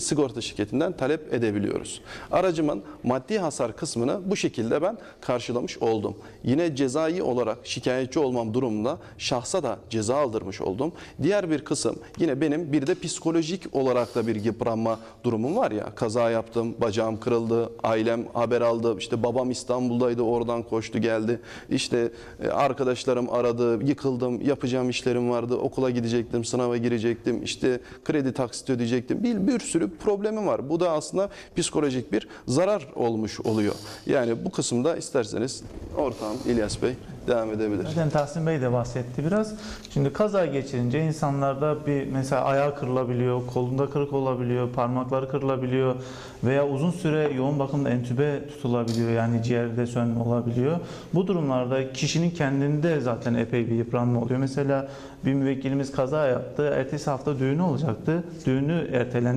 sigorta şirketinden talep edebiliyoruz. Aracımın maddi hasar kısmını bu şekilde ben karşılamış oldum. Yine cezai olarak şikayetçi olmam durumunda şahsa da ceza aldırmış oldum. Diğer bir kısım yine benim bir de psikolojik olarak da bir yıpranma durumum var ya. Kaza yaptım, bacağım kırıldı, ailem haber aldı. İşte babam İstanbul'daydı, oradan koştu geldi. İşte e, arkadaşlarım aradı, yıkıldım, yapacağım işlerim vardı. Okula gidecektim, sınava girecektim. İşte kredi taksit ödeyecektim. Bir, bir sürü problemim var. Bu da aslında psikolojik bir zarar olmuş oluyor. Yani bu kısımda isterseniz ortağım İlyas Bey devam edebilir. Zaten Tahsin Bey de bahsetti biraz. Şimdi kaza geçirince insanlarda bir mesela ayağı kırılabiliyor, kolunda kırık olabiliyor, parmakları kırılabiliyor veya uzun süre yoğun bakımda entübe tutulabiliyor yani ciğerde sönme olabiliyor. Bu durumlarda kişinin kendinde zaten epey bir yıpranma oluyor. Mesela bir müvekkilimiz kaza yaptı, ertesi hafta düğünü olacaktı. Düğünü ertelendi.